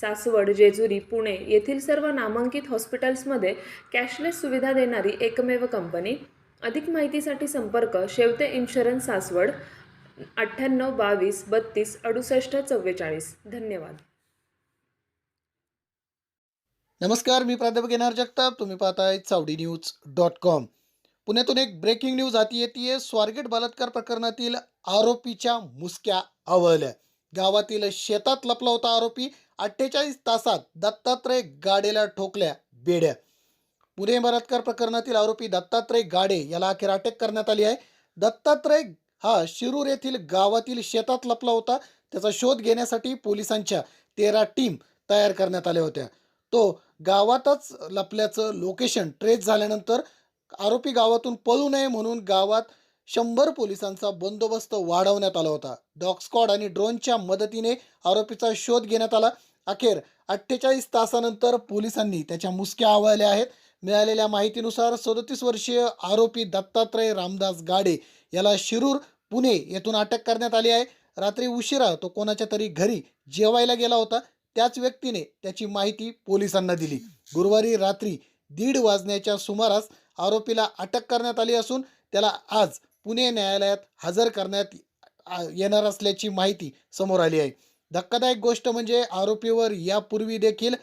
सासवड जेजुरी पुणे येथील सर्व नामांकित हॉस्पिटल्समध्ये कॅशलेस सुविधा देणारी एकमेव कंपनी. अधिक माहितीसाठी संपर्क शेवते इन्शुरन्स सासवड अठ्ठ्याण्णव बावीस बत्तीस अडुसष्ट चव्वेचाळीस. धन्यवाद. नमस्कार मी प्राध्यापक येणार जगताप. तुम्ही पाहताय चावडी न्यूज डॉट कॉम. पुण्यातून एक ब्रेकिंग न्यूज हाती येते स्वारगेट बलात्कार प्रकरणातील आरोपीच्या मुसक्या आवळल्या गावातील शेतात लपला होता आरोपी. अठ्ठेचाळीस तासात दत्तात्रय गाडेला ठोकल्या बेड्या. पुणे बलात्कार प्रकरणातील आरोपी दत्तात्रय गाडे याला अखेर अटक करण्यात आली आहे. दत्तात्रय हा शिरूर येथील गावातील शेतात लपला होता. त्याचा शोध घेण्यासाठी पोलिसांच्या तेरा टीम तयार करण्यात आल्या होत्या. तो गावातच लपल्याचं लोकेशन ट्रेस झाल्यानंतर आरोपी गावातून पळू नये म्हणून गावात शंभर पोलिसांचा बंदोबस्त वाढवण्यात आला होता. डॉग स्क्वॉड आणि ड्रोनच्या मदतीने आरोपीचा शोध घेण्यात आला. अखेर अठ्ठेचाळीस तासानंतर पोलिसांनी त्याच्या मुसक्या आवळल्या आहेत. मिळालेल्या माहितीनुसार सदतीस वर्षीय आरोपी दत्तात्रय रामदास गाडे याला शिरूर पुणे येथून अटक करण्यात आली आहे. रात्री उशिरा तो कोणाच्या तरी घरी जेवायला गेला होता. त्याच व्यक्तीने त्याची माहिती पोलिसांना दिली. गुरुवारी रात्री दीड वाजण्याच्या सुमारास आरोपीला अटक करण्यात आली असून त्याला आज पुणे न्यायालयात हजर करण्यात येणार असल्याची माहिती समोर आली आहे. धक्कादायक गोष्ट म्हणजे आरोपीवर यापूर्वी देखील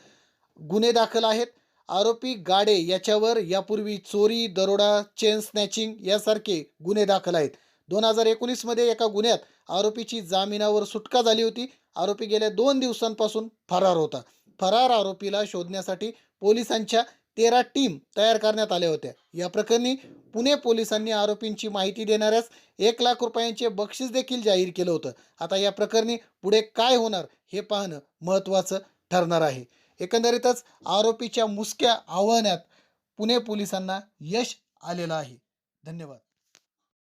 गुन्हे दाखल आहेत. आरोपी गाडे याच्यावर यापूर्वी चोरी दरोडा चेन स्नॅचिंग यासारखे गुन्हे दाखल आहेत. दोन हजार एकोणीसमध्ये एका गुन्ह्यात आरोपीची जामिनावर सुटका झाली होती. आरोपी गेल्या दोन दिवसांपासून फरार होता. फरार आरोपीला शोधण्यासाठी पोलिसांच्या तेरा टीम तयार करण्यात आल्या होत्या. या प्रकरणी पुणे पोलिसांनी आरोपींची माहिती देणाऱ्यास एक लाख रुपयांचे बक्षीस देखील जाहीर केलं होतं. आता या प्रकरणी पुढे काय होणार हे पाहणं महत्त्वाचं ठरणार आहे. एकंदरीतच आरोपीच्या मुसक्या आव्हानात पुणे पोलिसांना यश आलेलं आहे. धन्यवाद.